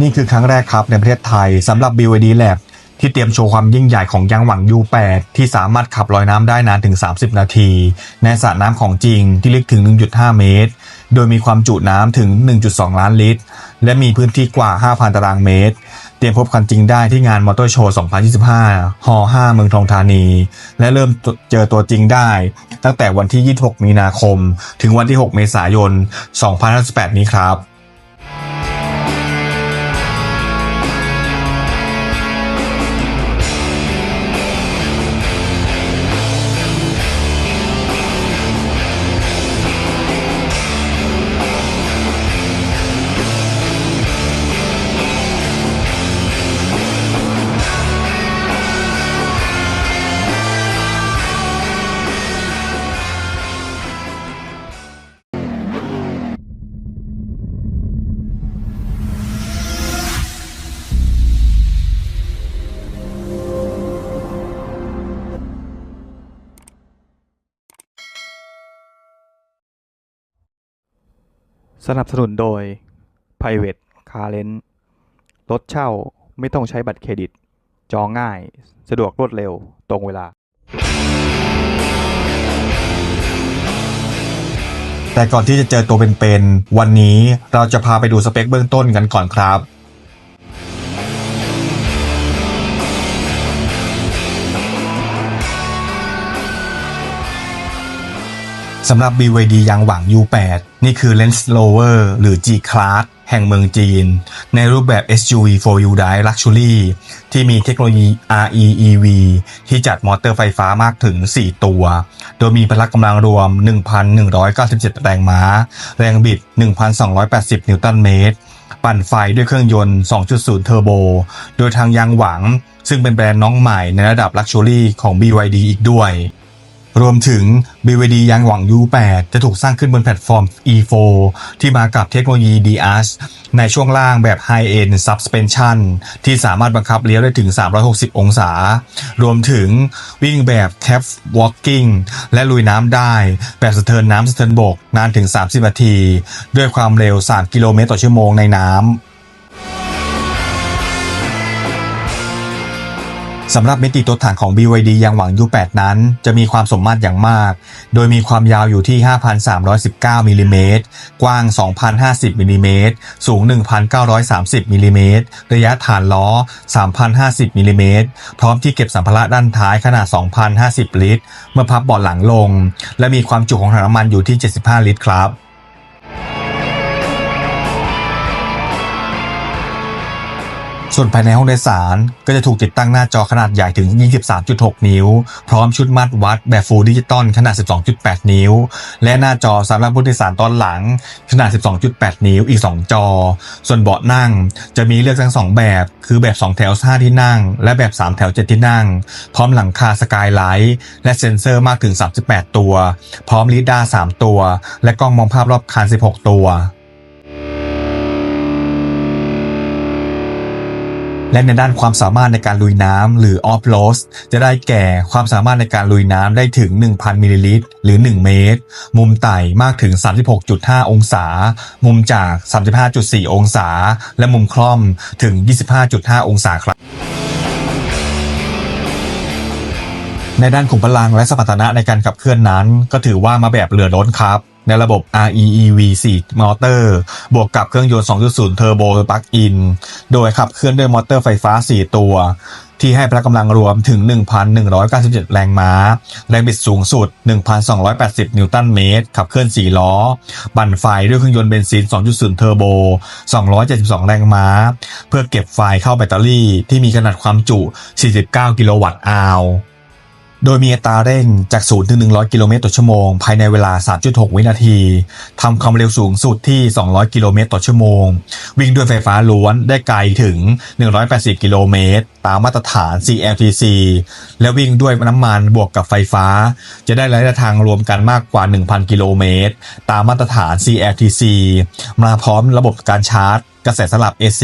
นี่คือครั้งแรกครับในประเทศไทยสำหรับ BYD Lab ที่เตรียมโชว์ความยิ่งใหญ่ของยางหวัง U8 ที่สามารถขับลอยน้ำได้นานถึง 30 นาที ในสระน้ำของจริงที่ลึกถึง 1.5 เมตร โดยมีความจุน้ำถึง 1.2 ล้านลิตร และมีพื้นที่กว่า 5,000 ตารางเมตร เตรียมพบกันจริงได้ที่งานมอเตอร์โชว์ 2025ฮ5เมืองทองธานี และเริ่มเจอตัวจริงได้ ตั้งแต่วันที่ 26 มีนาคม ถึงวันที่ 6 เมษายน2028นี้ครับ สนับสนุนโดย Private Car Rent รถเช่าไม่ต้องใช้บัตรเครดิต จองง่าย สะดวกรวดเร็ว ตรงเวลา แต่ก่อนที่จะเจอตัวเป็นๆวันนี้เราจะพาไปดูสเปคเบื้องต้นกันก่อนครับ สำหรับ BYD ยางหวัง U8 นี่คือ Range Rover หรือ G Class แห่งเมืองจีน ในรูปแบบ SUV 4U Drive Luxury ที่มีเทคโนโลยี REEV ที่จัดมอเตอร์ไฟฟ้ามากถึง 4 ตัว โดยมีพละกำลังรวม 1,197 แรงม้า แรงบิด 1,280 นิวตันเมตร ปั่นไฟด้วยเครื่องยนต์ 2.0 เทอร์โบ โดยทางยางหวัง ซึ่งเป็นแบรนด์น้องใหม่ในระดับ Luxury ของ BYD อีกด้วย รวมถึง BYD ยางหวัง U8 จะถูกสร้างขึ้นบนแพลตฟอร์ม E4 ที่มากับเทคโนโลยี DAS ในช่วงล่างแบบ High End Suspension ที่สามารถบังคับเลี้ยวได้ถึง 360 องศา รวมถึงวิ่งแบบ Cap Walking และลุยน้ำได้ แบบสะเทินน้ำสะเทินบกนานถึง 30 นาที ด้วยความเร็ว 3 กิโลเมตรต่อชั่วโมงในน้ำ สำหรับมิติตัวถังของ BYD ยางหวัง U8 นั้น จะมีความสมมาตรอย่างมาก โดยมีความยาวอยู่ที่ 5,319มิลลิเมตรกว้าง 2,050มิลลิเมตรสูง 1,930มิลลิเมตรระยะฐานล้อ 3,050มิลลิเมตรพร้อมที่เก็บสัมภาระด้านท้ายขนาด 2,050 ลิตร เมื่อพับเบาะหลังลง และมีความจุของถังน้ำมันอยู่ที่ 75 ลิตรครับ ส่วนภายในห้องโดยสารก็จะถูกติดตั้งหน้าจอขนาดใหญ่ถึง 23.6 นิ้ว พร้อมชุดมัดวัดแบบฟูลดิจิตอลขนาด 12.8 นิ้ว และหน้าจอสำหรับผู้โดยสารตอนหลังขนาด 12.8 นิ้วอีก 2 จอ ส่วนเบาะนั่งจะมีเลือกทั้ง 2 แบบ คือแบบ 2 แถว 5 ที่นั่ง และแบบ 3 แถว 7 ที่นั่ง พร้อมหลังคาสกายไลท์และเซ็นเซอร์มากถึง 38 ตัว พร้อมลีดาร์3ตัว และกล้องมองภาพรอบคัน 16 ตัว และในด้านความสามารถในการลุยน้ำหรือ off road จะได้แก่ความสามารถในการลุยน้ำได้ถึง 1,000 มิลลิลิตร หรือ 1 เมตร มุมไต่มากถึง 36.5 องศา มุมจาก 35.4 องศา และมุมคล่อมถึง 25.5 องศาครับในด้านขุมพลังและสมรรถนะในการขับเคลื่อนนั้น ก็ถือว่ามาแบบเรือล้นครับ ในระบบ REEV 4มอเตอร์ บวกกับเครื่องยนต์ 2.0 เทอร์โบปลั๊กอิน โดยขับเคลื่อนด้วยมอเตอร์ไฟฟ้า 4 ตัว ที่ให้พละกำลังรวมถึง 1,197 แรงม้า แรงบิดสูงสุด 1,280 นิวตันเมตร ขับเคลื่อน 4 ล้อ บั่นไฟด้วยเครื่องยนต์เบนซิน 2.0 เทอร์โบ 272 แรงม้า เพื่อเก็บไฟเข้าแบตเตอรี่ที่มีขนาดความจุ 49 กิโลวัตต์อาว โดยมีอัตราเร่งจาก 0 ถึง 100 กิโลเมตรต่อชั่วโมง ภายในเวลา 3.6 วินาที ทำความเร็วสูงสุดที่ 200 กิโลเมตรต่อชั่วโมง วิ่งด้วยไฟฟ้าล้วนได้ไกลถึง 180 กิโลเมตร ตามมาตรฐาน CLTC และวิ่งด้วยน้ำมันบวกกับไฟฟ้า จะได้ระยะทางรวมกันมากกว่า 1,000 กิโลเมตร ตามมาตรฐาน CLTC มาพร้อมระบบการชาร์จ กระแสสลับ AC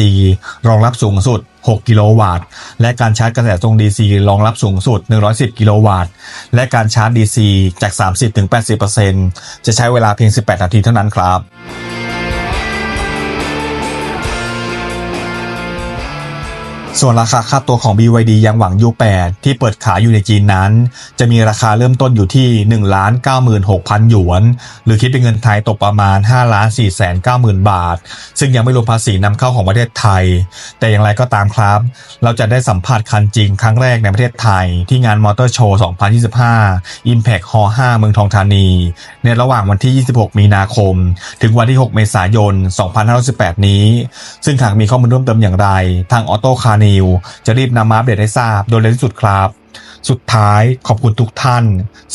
รองรับสูงสุด 6 กิโลวัตต์ และการชาร์จกระแสตรง DC รองรับสูงสุด 110 กิโลวัตต์ และการชาร์จ DC จาก 30-80%จะใช้เวลาเพียง 18 นาทีเท่านั้นครับ ส่วนราคาค่าตัวของ BYD ยังหวัง U8 ที่เปิดขายอยู่ในจีนนั้น จะมีราคาเริ่มต้นอยู่ที่ 1 96,000 หยวน หรือคิดเป็นเงินไทยตกประมาณ 5 4 9 0 0 0 บาท ซึ่งยังไม่รวมภาษีนำเข้าของประเทศไทย แต่อย่างไรก็ตามครับ เราจะได้สัมผัสคันจริงครั้งแรกในประเทศไทย ที่งานมอเตอร์โชว์ 2025 Impact Hall 5 เมืองทองธานี ในระหว่างวันที่ 26 มีนาคม ถึงวันที่ 6 เมษายน 2518 นี้ ซึ่งหากมีข้อมูลเพิ่มเติมอย่างไร ทางออโต้คานิว จะรีบนำมาอัปเดตให้ทราบโดยเร็วที่สุดครับ สุดท้ายขอบคุณทุกท่าน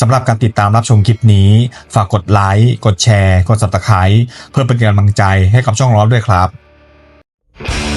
สำหรับการติดตามรับชมคลิปนี้ ฝากกดไลค์ กดแชร์ กด subscribe เพื่อเป็นกำลังใจให้กับช่องร้อนด้วยครับ